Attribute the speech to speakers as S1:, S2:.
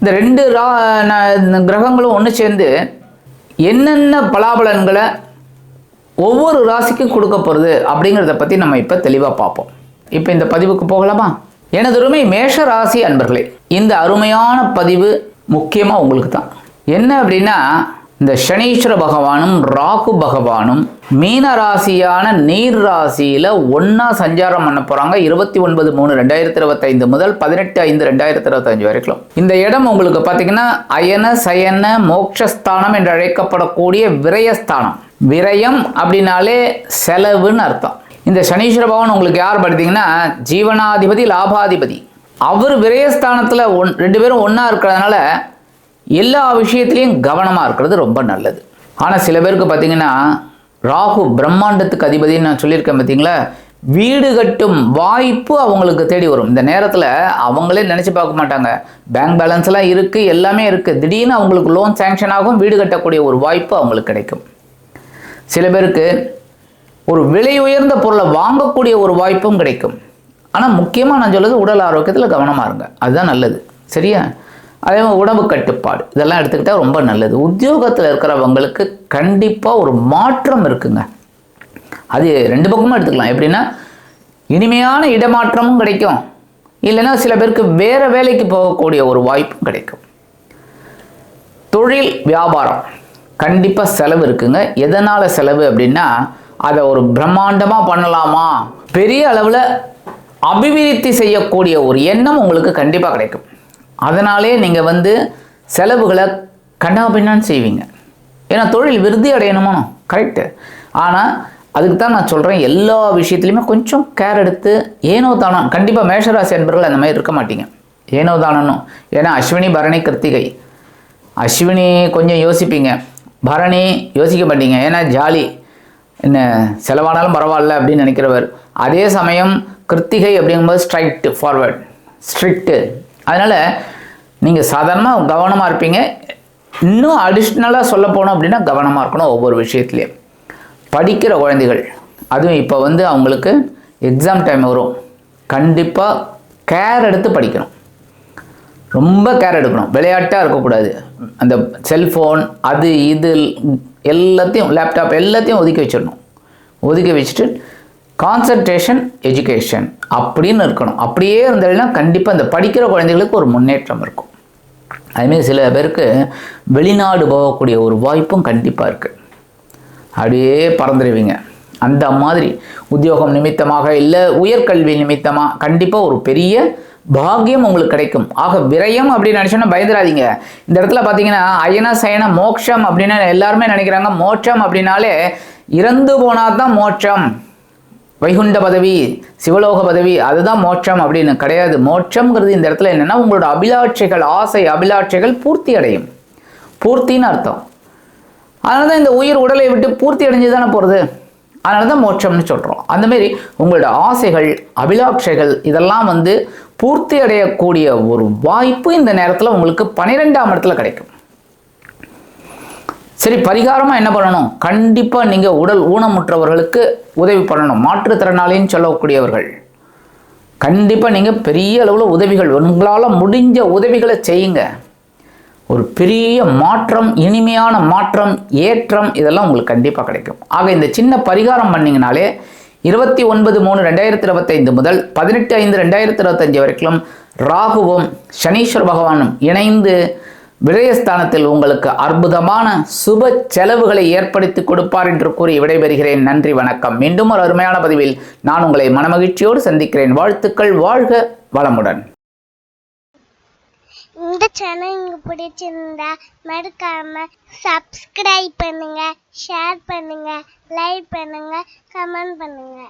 S1: இந்த ரெண்டு ரா கிரகங்களும் ஒன்று சேர்ந்து என்னென்ன பலாபலன்களை ஒவ்வொரு ராசிக்கும் கொடுக்க போகிறது அப்படிங்கிறத பற்றி நம்ம இப்போ தெளிவாக பார்ப்போம். இப்போ இந்த பதிவுக்கு போகலாமா? எனது அருமை மேஷ ராசி அன்பர்களே இந்த அருமையான பதிவு முக்கியமாக உங்களுக்கு தான் என்ன அப்படின்னா இந்த சனீஸ்வர பகவானும் ராகு பகவானும் மீன ராசியான நீர் ராசியில் ஒன்றா சஞ்சாரம் பண்ண போகிறாங்க இருபத்தி ஒன்பது மூணு ரெண்டாயிரத்தி இருபத்தைந்து முதல் பதினெட்டு ஐந்து ரெண்டாயிரத்தி இருபத்தஞ்சு வரைக்கும். இந்த இடம் உங்களுக்கு பார்த்தீங்கன்னா அயன சயன மோக்ஷஸ்தானம் என்று அழைக்கப்படக்கூடிய விரயஸ்தானம். விரயம் அப்படின்னாலே செலவுன்னு அர்த்தம். இந்த சனீஸ்வர பகவான் உங்களுக்கு யார் படுத்தீங்கன்னா ஜீவனாதிபதி லாபாதிபதி. அவர் விரயஸ்தானத்தில் ஒன் ரெண்டு பேரும் ஒன்றா இருக்கிறதுனால எல்லா விஷயத்துலையும் கவனமாக இருக்கிறது ரொம்ப நல்லது. ஆனால் சில பேருக்கு பார்த்தீங்கன்னா ராகு பிரம்மாண்டத்துக்கு அதிபதின்னு நான் சொல்லியிருக்கேன் பார்த்தீங்களா வீடு கட்டும் வாய்ப்பு அவங்களுக்கு தேடி வரும். இந்த நேரத்தில் அவங்களே நினச்சி பார்க்க மாட்டாங்க. பேங்க் பேலன்ஸ் எல்லாம் இருக்குது எல்லாமே இருக்குது திடீர்னு அவங்களுக்கு லோன் சேங்ஷன் ஆகும் வீடு கட்டக்கூடிய ஒரு வாய்ப்பு அவங்களுக்கு கிடைக்கும். சில பேருக்கு ஒரு விலை உயர்ந்த பொருளை வாங்கக்கூடிய ஒரு வாய்ப்பும் கிடைக்கும். ஆனால் முக்கியமாக நான் சொல்லுறது உடல் ஆரோக்கியத்தில் கவனமாக இருங்க. அதுதான் நல்லது. சரியா? அதே மாதிரி உணவு கட்டுப்பாடு. இதெல்லாம் எடுத்துக்கிட்டால் ரொம்ப நல்லது. உத்தியோகத்தில் இருக்கிறவங்களுக்கு கண்டிப்பாக ஒரு மாற்றம் இருக்குங்க. அது ரெண்டு பக்கமும் எடுத்துக்கலாம். எப்படின்னா இனிமையான இடமாற்றமும் கிடைக்கும். இல்லைன்னா சில பேருக்கு வேறு வேலைக்கு போகக்கூடிய ஒரு வாய்ப்பும் கிடைக்கும். தொழில் வியாபாரம். கண்டிப்பாக செலவு இருக்குங்க. எதனால் செலவு அப்படின்னா அதை ஒரு பிரம்மாண்டமாக பண்ணலாமா? பெரிய அளவில் அபிவிருத்தி செய்யக்கூடிய ஒரு எண்ணம் உங்களுக்கு கண்டிப்பாக கிடைக்கும். அதனாலே நீங்கள் வந்து செலவுகளை கண்ணாபின்னான்னு செய்வீங்க. ஏன்னா தொழில் விருதி அடையணுமோ? கரெக்டு ஆனால் அதுக்கு தான் நான் சொல்கிறேன் எல்லா விஷயத்துலையுமே கொஞ்சம் கேர் எடுத்து ஏனோ தானோ கண்டிப்பாக மேஷராசி அன்பர்கள் அந்த மாதிரி இருக்க மாட்டீங்க. ஏனோ தானனும் ஏன்னா அஸ்வினி பரணி கிருத்திகை. அஸ்வினி கொஞ்சம் யோசிப்பீங்க. பரணி யோசிக்க மாட்டீங்க. ஏன்னா ஜாலி. என்ன செலவானாலும் பரவாயில்ல அப்படின்னு நினைக்கிறவர். அதே சமயம் கிருத்திகை அப்படிங்கும்போது ஸ்ட்ரைக்ட் ஃபார்வர்ட் ஸ்ட்ரிக்ட்டு அதனால் நீங்கள் சாதாரணமாக கவனமாக இருப்பீங்க. இன்னும் அடிஷ்னலாக சொல்ல போனோம் அப்படின்னா கவனமாக இருக்கணும் ஒவ்வொரு விஷயத்துலையும். படிக்கிற குழந்தைகள் அதுவும் இப்போ வந்து அவங்களுக்கு எக்ஸாம் டைம் வரும். கண்டிப்பாக கேர் எடுத்து படிக்கணும். ரொம்ப கேர் எடுக்கணும். விளையாட்டாக இருக்கக்கூடாது. அந்த செல்ஃபோன் அது இது எல்லாத்தையும் லேப்டாப் எல்லாத்தையும் ஒதுக்கி வச்சிடணும். ஒதுக்கி வச்சுட்டு கான்சன்ட்ரேஷன் எஜுகேஷன் அப்படின்னு இருக்கணும். அப்படியே இருந்ததுன்னா கண்டிப்பாக இந்த படிக்கிற குழந்தைகளுக்கு ஒரு முன்னேற்றம் இருக்கும். அதுமாரி சில பேருக்கு வெளிநாடு போகக்கூடிய ஒரு வாய்ப்பும் கண்டிப்பாக இருக்குது அப்படியே பறந்துடுவீங்க அந்த மாதிரி உத்தியோகம் நிமித்தமாக இல்லை உயர்கல்வி நிமித்தமாக கண்டிப்பாக ஒரு பெரிய பாக்கியம் உங்களுக்கு கிடைக்கும். ஆக விரயம் அப்படின்னு நினச்சோன்னா பயந்துடாதீங்க. இந்த இடத்துல பார்த்தீங்கன்னா அயன சயன மோட்சம் அப்படின்னு எல்லாருமே நினைக்கிறாங்க. மோட்சம் அப்படின்னாலே இறந்து போனால் தான் மோட்சம். வைகுண்ட பதவி சிவலோக பதவி அதுதான் மோட்சம் அப்படின்னு கிடையாது. மோட்சம்ங்கிறது இந்த இடத்துல என்னென்னா உங்களோட அபிலாட்சைகள் ஆசை அபிலாட்சைகள் பூர்த்தி அடையும். பூர்த்தின்னு அர்த்தம். அதனால தான் இந்த உயிர் உடலை விட்டு பூர்த்தி அடைஞ்சு தானே போகிறது அதனால தான் மோட்சம்னு சொல்கிறோம் அந்தமாரி உங்களோட ஆசைகள் அபிலாட்சைகள் இதெல்லாம் வந்து பூர்த்தி அடையக்கூடிய ஒரு வாய்ப்பு இந்த நேரத்தில் உங்களுக்கு பன்னிரெண்டாம் இடத்துல கிடைக்கும். சரி பரிகாரமாக என்ன பண்ணணும்? கண்டிப்பாக நீங்கள் உடல் ஊனமுற்றவர்களுக்கு உதவி பண்ணணும். மாற்றுத்திறனாளின்னு சொல்லக்கூடியவர்கள். கண்டிப்பாக நீங்கள் பெரிய அளவில் உதவிகள் உங்களால் முடிஞ்ச உதவிகளை செய்யுங்க. ஒரு பெரிய மாற்றம் இனிமையான மாற்றம் ஏற்றம் இதெல்லாம் உங்களுக்கு கண்டிப்பாக கிடைக்கும். ஆக இந்த சின்ன பரிகாரம் பண்ணிங்கனாலே இருபத்தி ஒன்பது மூணு ரெண்டாயிரத்தி இருபத்தைந்து முதல் பதினெட்டு ஐந்து ரெண்டாயிரத்தி இருபத்தஞ்சு வரைக்கும் ராகுவும் சனீஸ்வர பகவானும் இணைந்து விரயஸ்தானத்தில் உங்களுக்கு அற்புதமான சுப செலவுகளை ஏற்படுத்தி கொடுப்பார் என்று கூறி விடைபெறுகிறேன். நன்றி வணக்கம். மீண்டும் ஒரு அருமையான பதிவில் நான் உங்களை மனமகிழ்ச்சியோடு சந்திக்கிறேன். வாழ்த்துக்கள் வாழ்க வளமுடன்.
S2: இந்த சேனல் உங்களுக்கு பிடிச்சிருந்தா மறக்காம சப்ஸ்கிரைப் பண்ணுங்க ஷேர் பண்ணுங்க லைக் பண்ணுங்க கமெண்ட் பண்ணுங்க.